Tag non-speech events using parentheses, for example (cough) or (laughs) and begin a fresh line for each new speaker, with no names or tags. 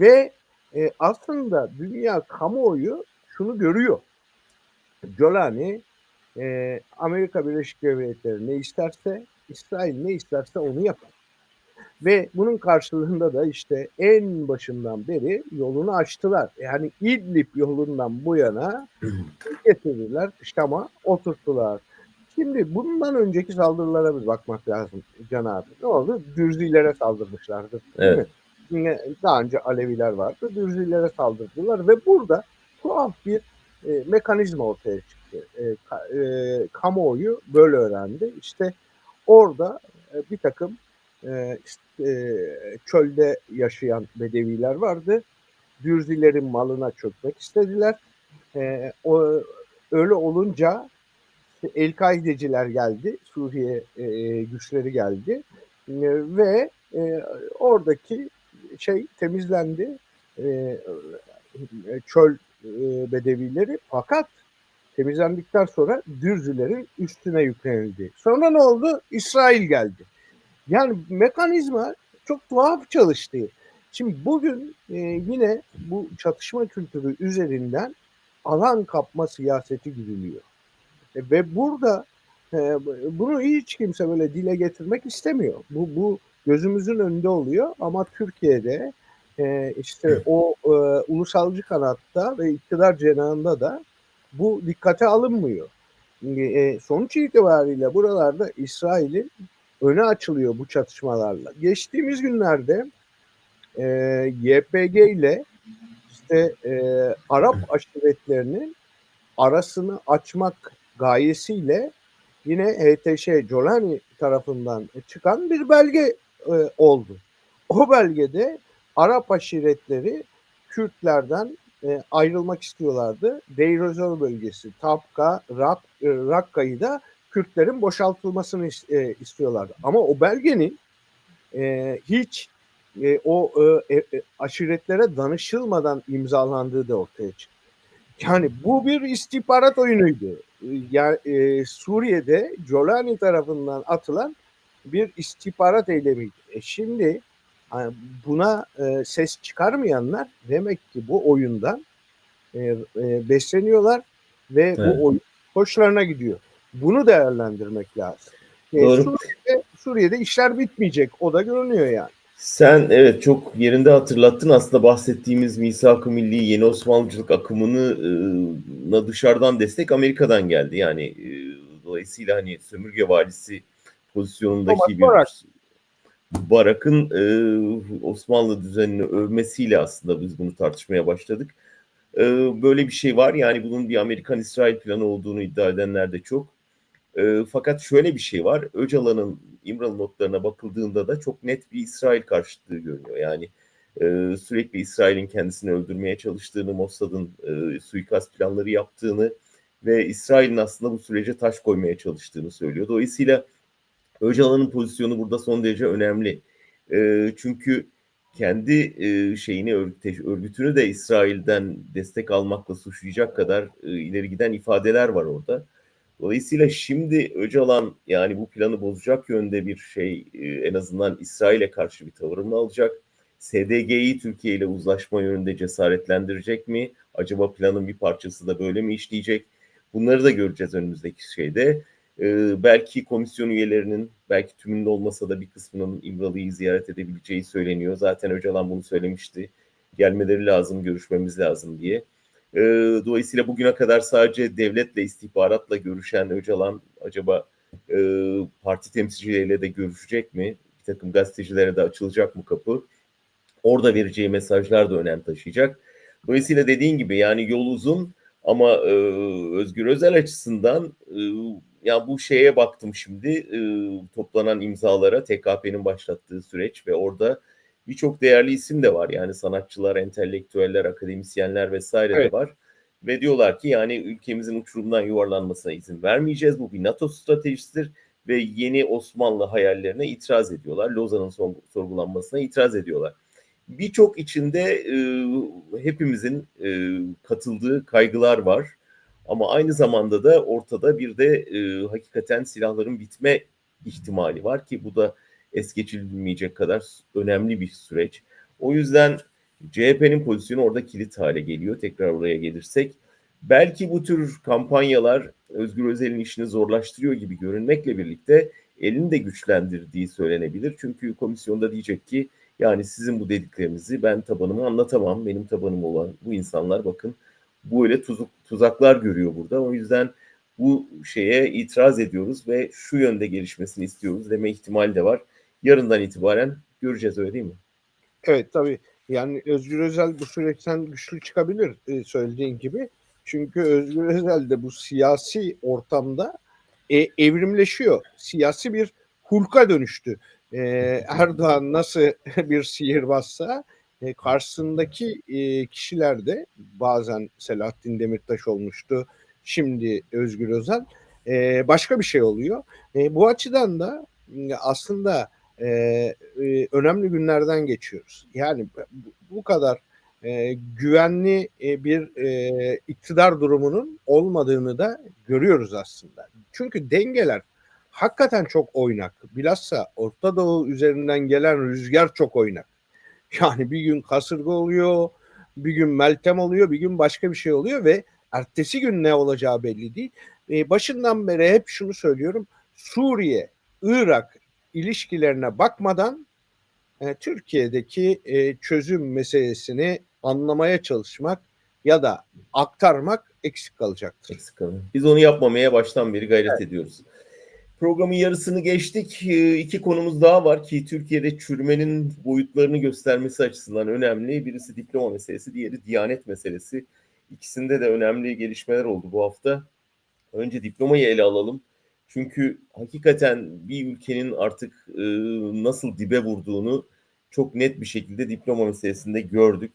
Ve e, aslında dünya kamuoyu şunu görüyor. Jolani e, Amerika Birleşik Devletleri ne isterse, İsrail ne isterse onu yapar. Ve bunun karşılığında da işte en başından beri yolunu açtılar. Yani İdlib yolundan bu yana (clears throat) getirdiler, Şam'a oturttular. Şimdi bundan önceki saldırılara bir bakmak lazım Can abi. Ne oldu? Dürzilere saldırmışlardı. Değil
Evet.
mi? Daha önce Aleviler vardı. Dürzilere saldırdılar ve burada tuhaf bir e, mekanizma ortaya çıktı. E, ka- e, kamuoyu böyle öğrendi. İşte orada e, bir takım e, işte, e, çölde yaşayan bedeviler vardı. Dürzilerin malına çökmek istediler. E, o, öyle olunca El-Kaideciler geldi. Suriye e, güçleri geldi. E, ve e, oradaki şey temizlendi. E, çöl e, bedevileri fakat temizlendikten sonra Dürzülerin üstüne yüklenildi. Sonra ne oldu? İsrail geldi. Yani mekanizma çok tuhaf çalıştı. Şimdi bugün e, yine bu çatışma kültürü üzerinden alan kapma siyaseti gidiliyor. E, ve burada e, bunu hiç kimse böyle dile getirmek istemiyor. Bu, bu gözümüzün önünde oluyor ama Türkiye'de e, işte o e, ulusalcı kanatta ve iktidar cenahında da bu dikkate alınmıyor. E, sonuç itibariyle buralarda İsrail'in öne açılıyor bu çatışmalarla. Geçtiğimiz günlerde e, YPG ile işte e, Arap aşiretlerinin arasını açmak gayesiyle yine HTŞ Jolani tarafından çıkan bir belge e, oldu. O belgede Arap aşiretleri Kürtlerden e, ayrılmak istiyorlardı. Deir Ezzor bölgesi, Tapka, Rak, e, Rakka'yı da Kürtlerin boşaltılmasını e, istiyorlardı. Ama o belgenin e, hiç e, o e, e, aşiretlere danışılmadan imzalandığı da ortaya çıktı. Yani bu bir istihbarat oyunuydu. Yani e, Suriye'de Jolani tarafından atılan bir istihbarat eylemiydi. E şimdi buna e, ses çıkarmayanlar demek ki bu oyundan e, e, besleniyorlar ve
Evet.
bu oyun hoşlarına gidiyor. Bunu değerlendirmek lazım. E,
Doğru.
Suriye'de, Suriye'de işler bitmeyecek. O da görünüyor yani.
Sen evet çok yerinde hatırlattın aslında bahsettiğimiz misak-ı milli yeni Osmanlıcılık akımını e, dışarıdan destek Amerika'dan geldi. Yani e, dolayısıyla hani sömürge valisi pozisyonundaki
Thomas
bir
Barak.
Barak'ın e, Osmanlı düzenini övmesiyle aslında biz bunu tartışmaya başladık. E, böyle bir şey var yani bunun bir Amerikan-İsrail planı olduğunu iddia edenler de çok. E, fakat şöyle bir şey var. Öcalan'ın İmralı notlarına bakıldığında da çok net bir İsrail karşıtlığı görünüyor. Yani e, sürekli İsrail'in kendisini öldürmeye çalıştığını, Mossad'ın e, suikast planları yaptığını ve İsrail'in aslında bu sürece taş koymaya çalıştığını söylüyor. Dolayısıyla Öcalan'ın pozisyonu burada son derece önemli. E, çünkü kendi e, şeyini örgütünü de İsrail'den destek almakla suçlayacak kadar e, ileri giden ifadeler var orada. Dolayısıyla şimdi Öcalan yani bu planı bozacak yönde bir şey e, en azından İsrail'e karşı bir tavır mı alacak? SDG'yi Türkiye ile uzlaşma yönünde cesaretlendirecek mi? Acaba planın bir parçası da böyle mi işleyecek? Bunları da göreceğiz önümüzdeki şeyde. E, belki komisyon üyelerinin belki tümünün olmasa da bir kısmının İmralı'yı ziyaret edebileceği söyleniyor. Zaten Öcalan bunu söylemişti. Gelmeleri lazım, görüşmemiz lazım diye. E, dolayısıyla bugüne kadar sadece devletle, istihbaratla görüşen Öcalan acaba e, parti temsilcileriyle de görüşecek mi? Bir takım gazetecilere de açılacak mı kapı? Orada vereceği mesajlar da önem taşıyacak. Dolayısıyla dediğin gibi yani yol uzun ama e, Özgür Özel açısından e, ya bu şeye baktım şimdi e, toplanan imzalara TKP'nin başlattığı süreç ve orada birçok değerli isim de var. Yani sanatçılar, entelektüeller, akademisyenler vesaire
Evet.
de var. Ve diyorlar ki yani ülkemizin uçurumdan yuvarlanmasına izin vermeyeceğiz. Bu bir NATO stratejisidir ve yeni Osmanlı hayallerine itiraz ediyorlar. Lozan'ın son, sorgulanmasına itiraz ediyorlar. Birçok içinde e, hepimizin e, katıldığı kaygılar var. Ama aynı zamanda da ortada bir de e, hakikaten silahların bitme ihtimali var ki bu da es geçilmeyecek kadar önemli bir süreç. O yüzden CHP'nin pozisyonu orada kilit hale geliyor. Tekrar oraya gelirsek. Belki bu tür kampanyalar Özgür Özel'in işini zorlaştırıyor gibi görünmekle birlikte elini de güçlendirdiği söylenebilir. Çünkü komisyonda diyecek ki yani sizin bu dediklerinizi ben tabanımı anlatamam. Benim tabanım olan bu insanlar bakın böyle tuzuk, tuzaklar görüyor burada. O yüzden bu şeye itiraz ediyoruz ve şu yönde gelişmesini istiyoruz deme ihtimali de var. Yarından itibaren göreceğiz öyle değil mi?
Evet tabii. Yani Özgür Özel bu süreçten güçlü çıkabilir e, söylediğin gibi. Çünkü Özgür Özel de bu siyasi ortamda e, evrimleşiyor. Siyasi bir hulka dönüştü. E, Erdoğan nasıl (laughs) bir sihirbazsa e, karşısındaki e, kişiler de bazen Selahattin Demirtaş olmuştu. Şimdi Özgür Özel e, başka bir şey oluyor. E, bu açıdan da aslında e, e, önemli günlerden geçiyoruz. Yani bu kadar e, güvenli e, bir e, iktidar durumunun olmadığını da görüyoruz aslında. Çünkü dengeler hakikaten çok oynak. Bilhassa Orta Doğu üzerinden gelen rüzgar çok oynak. Yani bir gün kasırga oluyor, bir gün Meltem oluyor, bir gün başka bir şey oluyor ve ertesi gün ne olacağı belli değil. E, başından beri hep şunu söylüyorum. Suriye, Irak ilişkilerine bakmadan e, Türkiye'deki e, çözüm meselesini anlamaya çalışmak ya da aktarmak eksik kalacaktır.
Eksik kalın. Biz onu yapmamaya baştan beri gayret ediyoruz. Programın yarısını geçtik. Ee, İki konumuz daha var ki Türkiye'de çürümenin boyutlarını göstermesi açısından önemli. Birisi diploma meselesi, diğeri diyanet meselesi. İkisinde de önemli gelişmeler oldu bu hafta. Önce diplomayı ele alalım. Çünkü hakikaten bir ülkenin artık e, nasıl dibe vurduğunu çok net bir şekilde diploma meselesinde gördük.